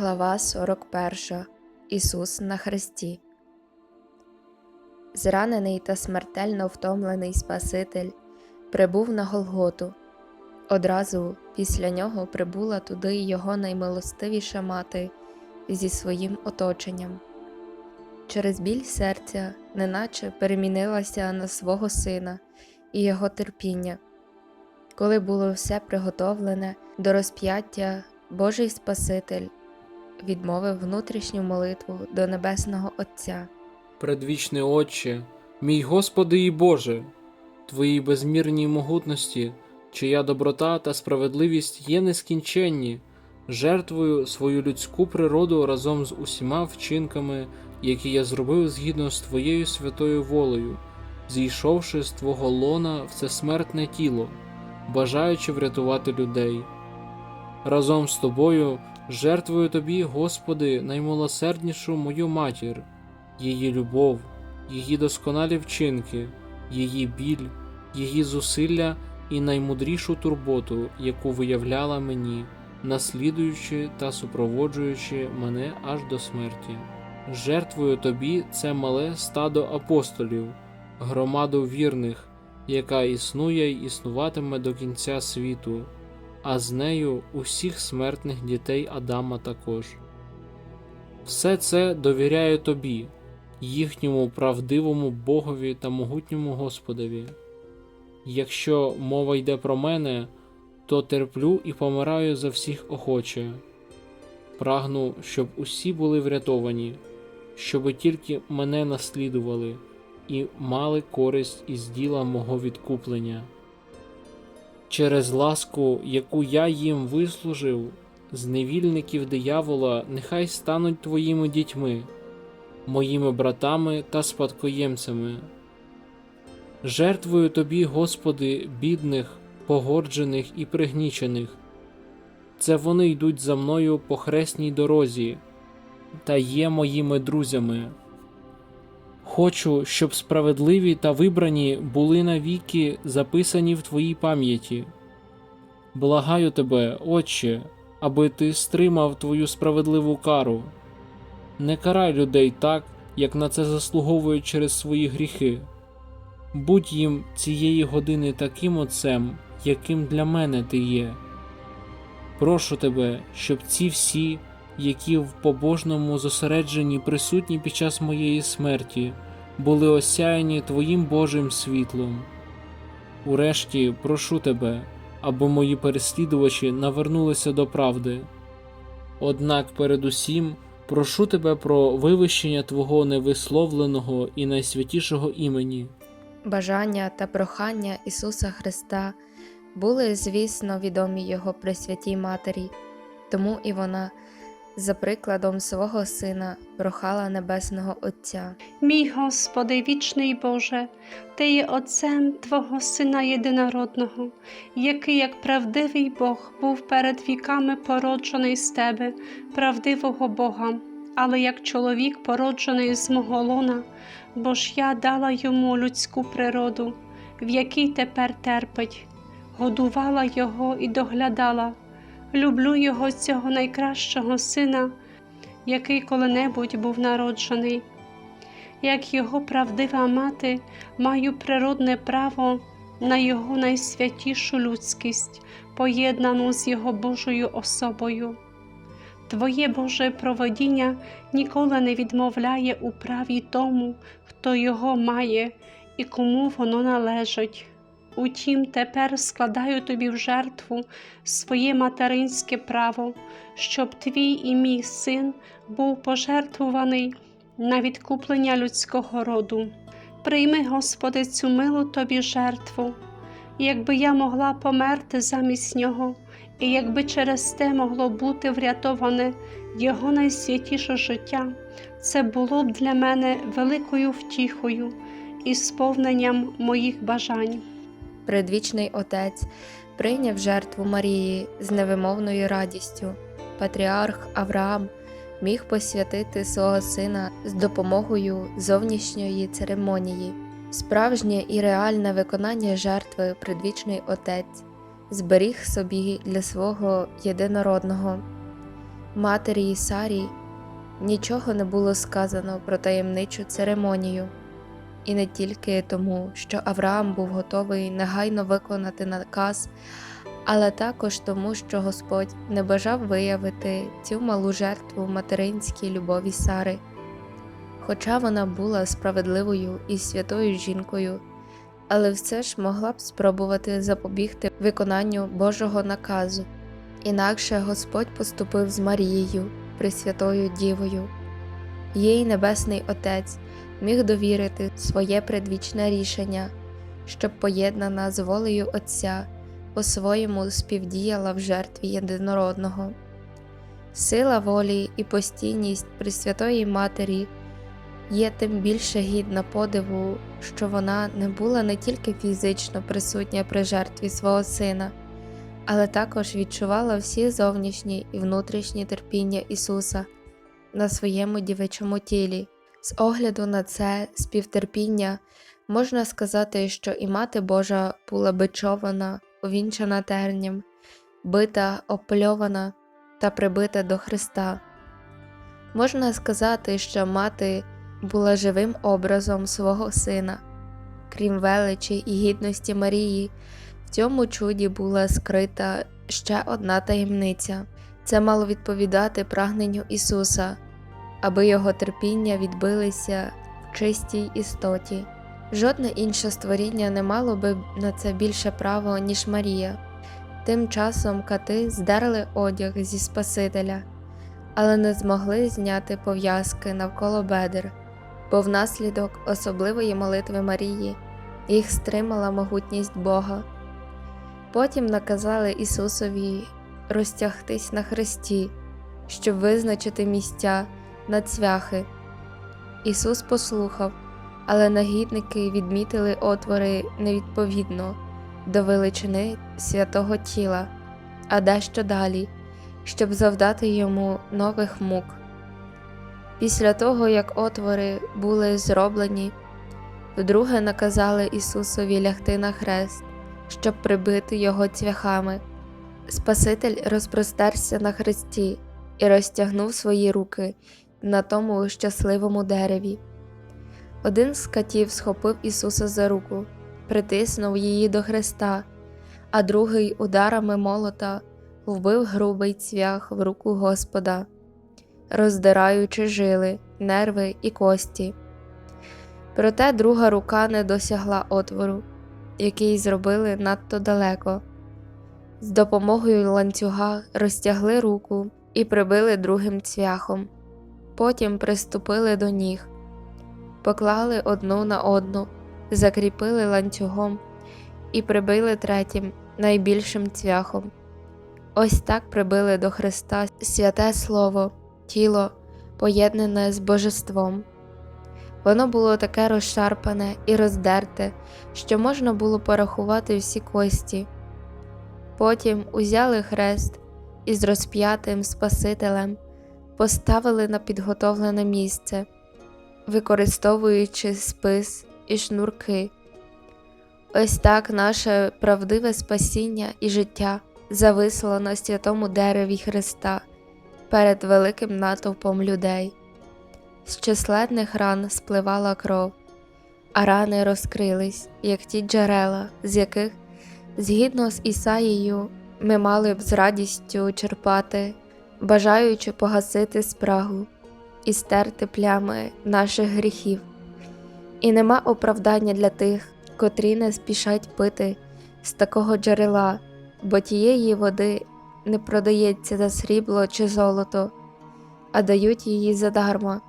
Глава 41. Ісус на хресті. Зранений та смертельно втомлений Спаситель прибув на Голготу. Одразу після нього прибула туди його наймилостивіша мати зі своїм оточенням. Через біль серця, неначе перемінилася на свого сина і його терпіння. Коли було все приготовлене до розп'яття, Божий Спаситель відмовив внутрішню молитву до Небесного Отця. Предвічний Отче, мій Господи і Боже, Твоїй безмірній могутності, чия доброта та справедливість є нескінченні, жертвую свою людську природу разом з усіма вчинками, які я зробив згідно з Твоєю святою волею, зійшовши з Твого лона в це смертне тіло, бажаючи врятувати людей. Разом з тобою жертвую тобі, Господи, наймилосерднішу мою матір, її любов, її досконалі вчинки, її біль, її зусилля і наймудрішу турботу, яку виявляла мені, наслідуючи та супроводжуючи мене аж до смерті. Жертвую тобі це мале стадо апостолів, громаду вірних, яка існує й існуватиме до кінця світу, а з нею усіх смертних дітей Адама також. Все це довіряю тобі, їхньому правдивому Богові та могутньому Господові. Якщо мова йде про мене, то терплю і помираю за всіх охоче. Прагну, щоб усі були врятовані, щоби тільки мене наслідували і мали користь із діла мого відкуплення. Через ласку, яку я їм вислужив, з невільників диявола нехай стануть твоїми дітьми, моїми братами та спадкоємцями. Жертвую тобі, Господи, бідних, погорджених і пригнічених. Це вони йдуть за мною по хресній дорозі та є моїми друзями. Хочу, щоб справедливі та вибрані були навіки записані в твоїй пам'яті. Благаю тебе, Отче, аби ти стримав твою справедливу кару. Не карай людей так, як на це заслуговують через свої гріхи. Будь їм цієї години таким отцем, яким для мене ти є. Прошу тебе, щоб ці всі, які в побожному зосередженні присутні під час моєї смерті, були осяяні Твоїм Божим світлом. Урешті прошу тебе, аби мої переслідувачі навернулися до правди. Однак передусім прошу тебе про вивищення Твого невисловленого і найсвятішого імені. Бажання та прохання Ісуса Христа були, звісно, відомі Його Пресвятій Матері, тому і вона, за прикладом свого Сина, прохала Небесного Отця. Мій Господи, вічний Боже, Ти є Отцем Твого Сина Єдинородного, який, як правдивий Бог, був перед віками породжений з Тебе, правдивого Бога, але як чоловік, породжений з мого лона, бо ж я дала йому людську природу, в якій тепер терпить, годувала його і доглядала. Люблю його цього найкращого сина, який коли-небудь був народжений. Як його правдива мати, маю природне право на його найсвятішу людськість, поєднану з його Божою особою. Твоє Боже проводіння ніколи не відмовляє у праві тому, хто його має і кому воно належить. Утім, тепер складаю тобі в жертву своє материнське право, щоб твій і мій син був пожертвуваний на відкуплення людського роду. Прийми, Господи, цю милу тобі жертву, якби я могла померти замість нього, і якби через те могло бути врятоване Його найсвятіше життя, це було б для мене великою втіхою і сповненням моїх бажань. Предвічний Отець прийняв жертву Марії з невимовною радістю. Патріарх Авраам міг посвятити свого сина з допомогою зовнішньої церемонії. Справжнє і реальне виконання жертви предвічний Отець зберіг собі для свого єдинородного. матері Сарі нічого не було сказано про таємничу церемонію, і не тільки тому, що Авраам був готовий негайно виконати наказ, але також тому, що Господь не бажав виявити цю малу жертву материнській любові Сари. Хоча вона була справедливою і святою жінкою, але все ж могла б спробувати запобігти виконанню Божого наказу. Інакше Господь поступив з Марією, Пресвятою Дівою. Їй Небесний Отець міг довірити своє предвічне рішення, щоб поєднана з волею Отця по-своєму співдіяла в жертві єдинородного. Сила волі і постійність Пресвятої Матері є тим більше гідна подиву, що вона не була не тільки фізично присутня при жертві свого сина, але також відчувала всі зовнішні і внутрішні терпіння Ісуса на своєму дівичому тілі. З огляду на це співтерпіння можна сказати, що і Мати Божа була бичована, увінчана терням, бита, опльована та прибита до Христа. Можна сказати, що мати була живим образом свого сина. Крім величі і гідності Марії, в цьому чуді була скрита ще одна таємниця це мало відповідати прагненню Ісуса, аби його терпіння відбилися в чистій істоті. Жодне інше створіння не мало би на це більше право, ніж Марія. Тим часом кати здерли одяг зі Спасителя, але не змогли зняти пов'язки навколо бедер, бо внаслідок особливої молитви Марії їх стримала могутність Бога. Потім наказали Ісусові розтягтись на хресті, щоб визначити місця на цвяхи. Ісус послухав, але нагідники відмітили отвори невідповідно до величини святого тіла, а дещо далі, щоб завдати йому нових мук. Після того, як отвори були зроблені, вдруге наказали Ісусові лягти на хрест, щоб прибити його цвяхами. Спаситель розпростерся на хресті і розтягнув свої руки на тому щасливому дереві. Один з катів схопив Ісуса за руку, притиснув її до хреста, а другий ударами молота вбив грубий цвях в руку Господа, роздираючи жили, нерви і кості. Проте друга рука не досягла отвору, який зробили надто далеко. З допомогою ланцюга розтягли руку і прибили другим цвяхом. Потім приступили до ніг, поклали одну на одну, закріпили ланцюгом і прибили третім найбільшим цвяхом. Ось так прибили до Христа святе Слово, тіло, поєднане з божеством. Воно було таке розшарпане і роздерте, що можна було порахувати всі кості. Потім узяли хрест із розп'ятим Спасителем, поставили на підготовлене місце, використовуючи спис і шнурки. Ось так наше правдиве спасіння і життя зависло на святому дереві Христа перед великим натовпом людей. З численних ран спливала кров, а рани розкрились, як ті джерела, з яких, згідно з Ісаїєю, ми мали б з радістю черпати, бажаючи погасити спрагу і стерти плями наших гріхів. І нема оправдання для тих, котрі не спішать пити з такого джерела, бо тієї води не продається за срібло чи золото, а дають її задарма.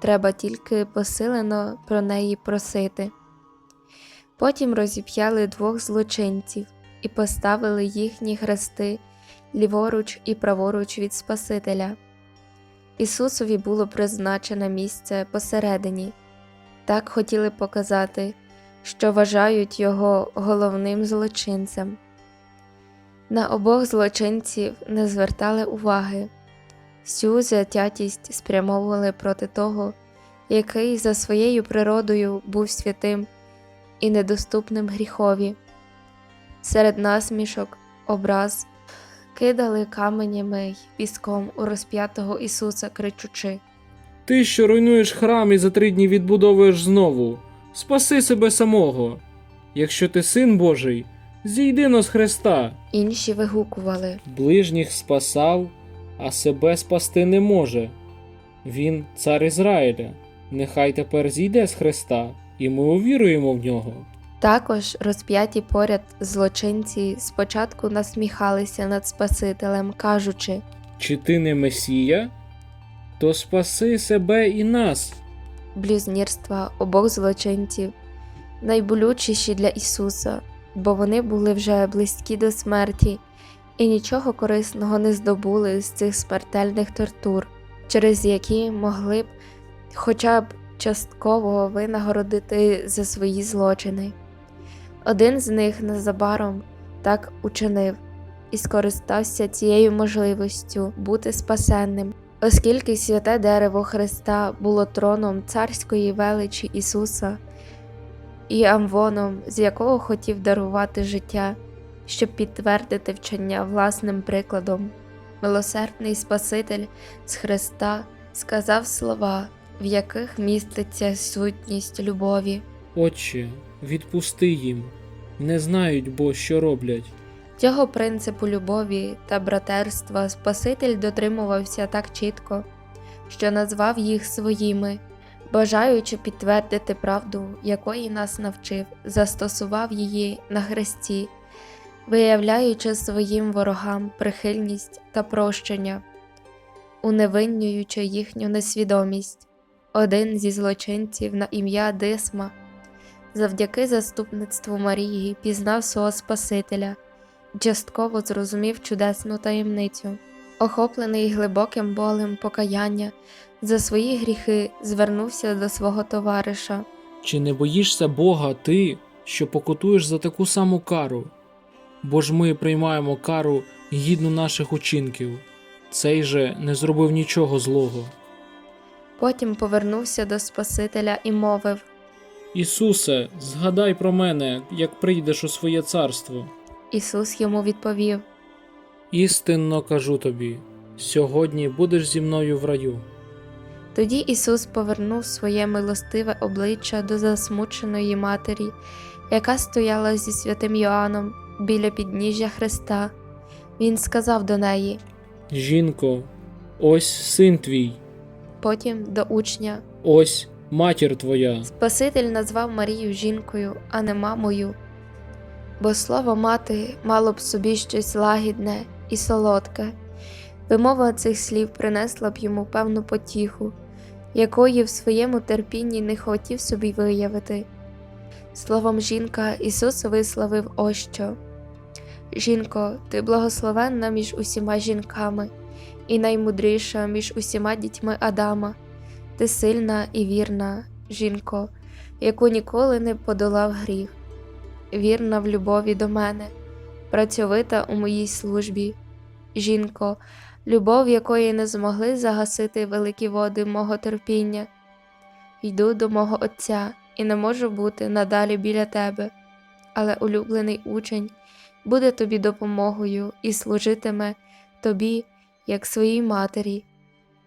Треба тільки посилено про неї просити. Потім розіп'яли двох злочинців і поставили їхні хрести ліворуч і праворуч від Спасителя. Ісусові було призначене місце посередині, так хотіли показати, що вважають його головним злочинцем. На обох злочинців не звертали уваги, всю затятість спрямовували проти того, який за своєю природою був святим і недоступним гріхові. Серед насмішок, образ, кидали каменями й піском у розп'ятого Ісуса, кричучи. Ти, що руйнуєш храм і за три дні відбудовуєш знову, спаси себе самого. Якщо ти син Божий, зійди но з Христа. Інші вигукували. Ближніх спасав, а себе спасти не може. Він цар Ізраїля. Нехай тепер зійде з Христа, і ми увіруємо в нього. Також розп'яті поряд злочинці спочатку насміхалися над Спасителем, кажучи. Чи ти не Месія? То спаси себе і нас. блюзнірства обох злочинців, найболючіші для Ісуса, бо вони були вже близькі до смерті і нічого корисного не здобули з цих смертельних тортур, через які могли б хоча б частково винагородити за свої злочини. Один з них незабаром так учинив і скористався цією можливістю бути спасенним. Оскільки святе дерево Христа було троном царської величі Ісуса і амвоном, з якого хотів дарувати життя, щоб підтвердити вчення власним прикладом, милосердний Спаситель з Христа сказав слова, в яких міститься сутність любові. Отче, відпусти їм. Не знають бо, що роблять. Цього принципу любові та братерства Спаситель дотримувався так чітко, що назвав їх своїми, бажаючи підтвердити правду, якої нас навчив, застосував її на хресті, виявляючи своїм ворогам прихильність та прощення, уневиннюючи їхню несвідомість. Один зі злочинців на ім'я Дисма, завдяки заступництву Марії, пізнав свого Спасителя частково зрозумів чудесну таємницю. Охоплений глибоким болем покаяння, за свої гріхи звернувся до свого товариша. Чи не боїшся Бога ти, що покутуєш за таку саму кару? Бо ж ми приймаємо кару гідну наших учинків. Цей же не зробив нічого злого. Потім повернувся до Спасителя і мовив: Ісусе, згадай про мене, як прийдеш у своє царство. Ісус йому відповів: Істинно кажу тобі, сьогодні будеш зі мною в раю. Тоді Ісус повернув своє милостиве обличчя до засмученої матері, яка стояла зі святим Йоанном біля підніжжя Христа. Він сказав до неї, Жінко, ось син твій, потім до учня. ось матір твоя. Спаситель назвав Марію жінкою, а не мамою, бо слово мати мало б собі щось лагідне і солодке. Вимова цих слів принесла б йому певну потіху, якої в своєму терпінні не хотів собі виявити. Словом жінка Ісус висловив ось що. Жінко, ти благословенна між усіма жінками, і наймудріша між усіма дітьми Адама. Ти сильна і вірна, жінко, яку ніколи не подолав гріх, вірна в любові до мене, працьовита у моїй службі. Жінко, любов якої не змогли загасити великі води мого терпіння. Йду до мого Отця і не можу бути надалі біля тебе, але улюблений учень буде тобі допомогою і служитиме тобі, як своїй матері.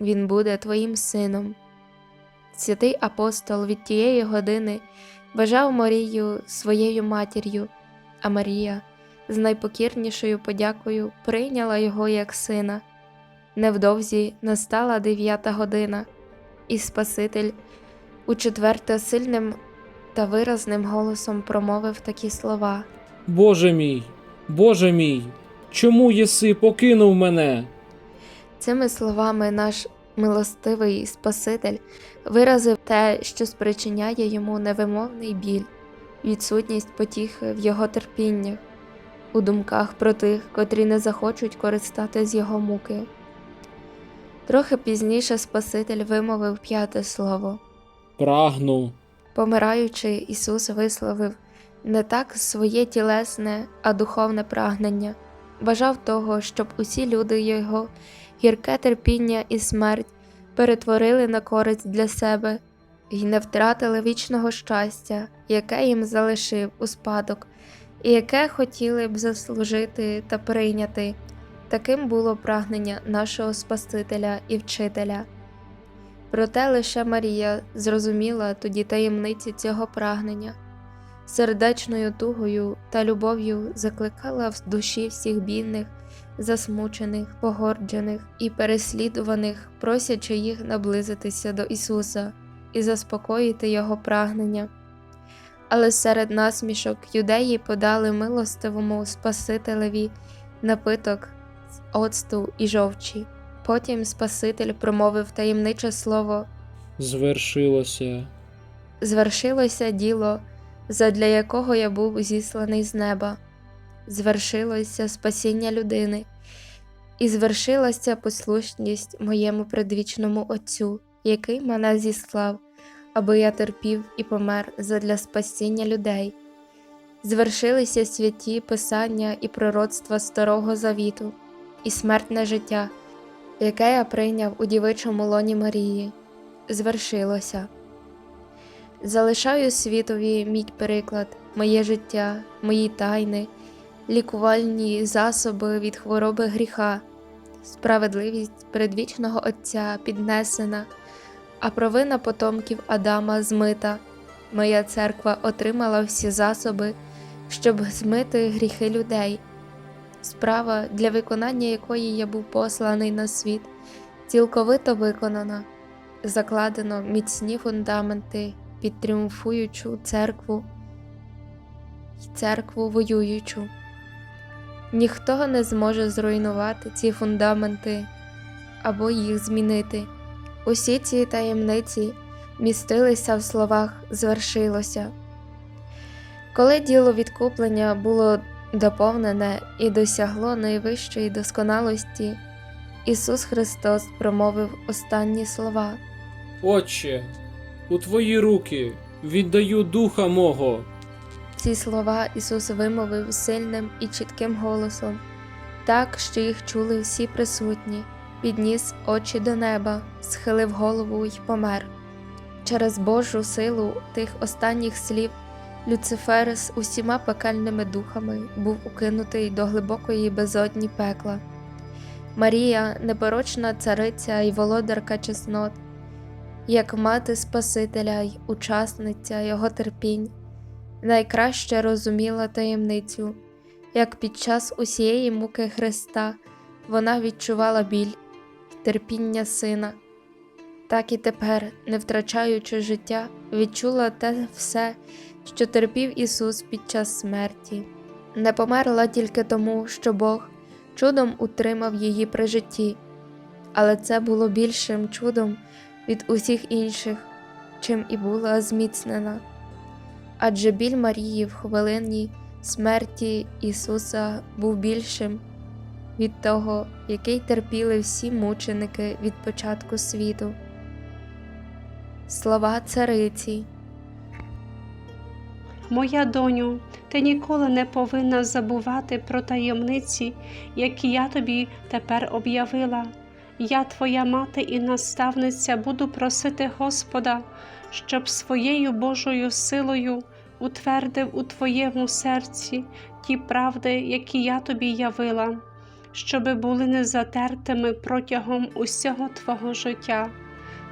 Він буде твоїм сином. Святий апостол від тієї години бажав Марію своєю матір'ю, а Марія з найпокірнішою подякою прийняла його як сина. Невдовзі настала дев'ята година, і Спаситель у четверте сильним та виразним голосом промовив такі слова. Боже мій, Боже мій, чому єси покинув мене? Цими словами наш милостивий Спаситель виразив те, що спричиняє йому невимовний біль, відсутність потіхи в його терпіннях, у думках про тих, котрі не захочуть користати з його муки. Трохи пізніше Спаситель вимовив п'яте слово. Прагну. Помираючи, Ісус висловив не так своє тілесне, а духовне прагнення, бажав того, щоб усі люди Його гірке терпіння і смерть перетворили на користь для себе і не втратили вічного щастя, яке їм залишив у спадок, і яке хотіли б заслужити та прийняти, Таким було прагнення нашого Спасителя і Вчителя. Проте лише Марія зрозуміла тоді таємниці цього прагнення, сердечною тугою та любов'ю закликала в душі всіх бідних, засмучених, погорджених і переслідуваних, просячи їх наблизитися до Ісуса і заспокоїти Його прагнення. Але серед насмішок юдеї подали милостивому Спасителеві напиток з оцту і жовчі. Потім Спаситель промовив таємниче слово Звершилося. Звершилося діло, задля якого я був зісланий з неба, звершилося спасіння людини, і звершилася послушність моєму предвічному Отцю, який мене зіслав, аби я терпів і помер задля спасіння людей. Звершилися святі Писання і пророцтва Старого Завіту, і смертне життя, яке я прийняв у дівичому лоні Марії, звершилося. Залишаю світові мій приклад, моє життя, мої тайни, лікувальні засоби від хвороби гріха, справедливість предвічного Отця піднесена, а провина потомків Адама змита. Моя церква отримала всі засоби, щоб змити гріхи людей. Справа, для виконання якої я був посланий на світ, цілковито виконана, закладено міцні фундаменти під тріумфуючу церкву й церкву воюючу. Ніхто не зможе зруйнувати ці фундаменти або їх змінити. Усі ці таємниці містилися в словах звершилося. Коли діло відкуплення було доповнене і досягло найвищої досконалості, Ісус Христос промовив останні слова. Отче, у твої руки віддаю духа мого. Ці слова Ісус вимовив сильним і чітким голосом, так, що їх чули всі присутні, підніс очі до неба, схилив голову й помер. Через Божу силу тих останніх слів Люцифер з усіма пекельними духами був укинутий до глибокої безодні пекла. Марія, непорочна цариця і володарка чеснот, як мати Спасителя й учасниця його терпінь, найкраще розуміла таємницю, як під час усієї муки Христа вона відчувала біль терпіння сина, так і тепер, не втрачаючи життя, відчула те все, що терпів Ісус під час смерті, не померла тільки тому, що Бог чудом утримав її при житті, але це було більшим чудом від усіх інших, чим і була зміцнена. Адже біль Марії в хвилині смерті Ісуса був більшим від того, який терпіли всі мученики від початку світу. Слова цариці. Моя доню, ти ніколи не повинна забувати про таємниці, які я тобі тепер об'явила. Я, твоя мати і наставниця, буду просити Господа, щоб своєю Божою силою утвердив у твоєму серці ті правди, які я тобі явила, щоби були незатертими протягом усього твого життя.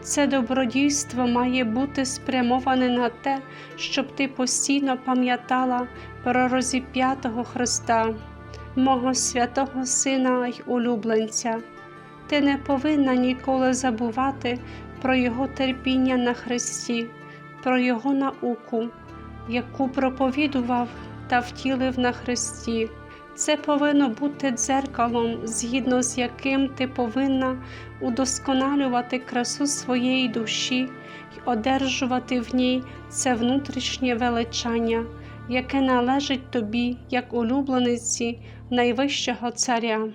Це добродійство має бути спрямоване на те, щоб ти постійно пам'ятала про розіп'ятого Христа, мого святого Сина й улюбленця. Ти не повинна ніколи забувати про Його терпіння на Христі, про Його науку, яку проповідував та втілив на Христі. Це повинно бути дзеркалом, згідно з яким ти повинна удосконалювати красу своєї душі й одержувати в ній це внутрішнє величання, яке належить тобі як улюблениці найвищого царя.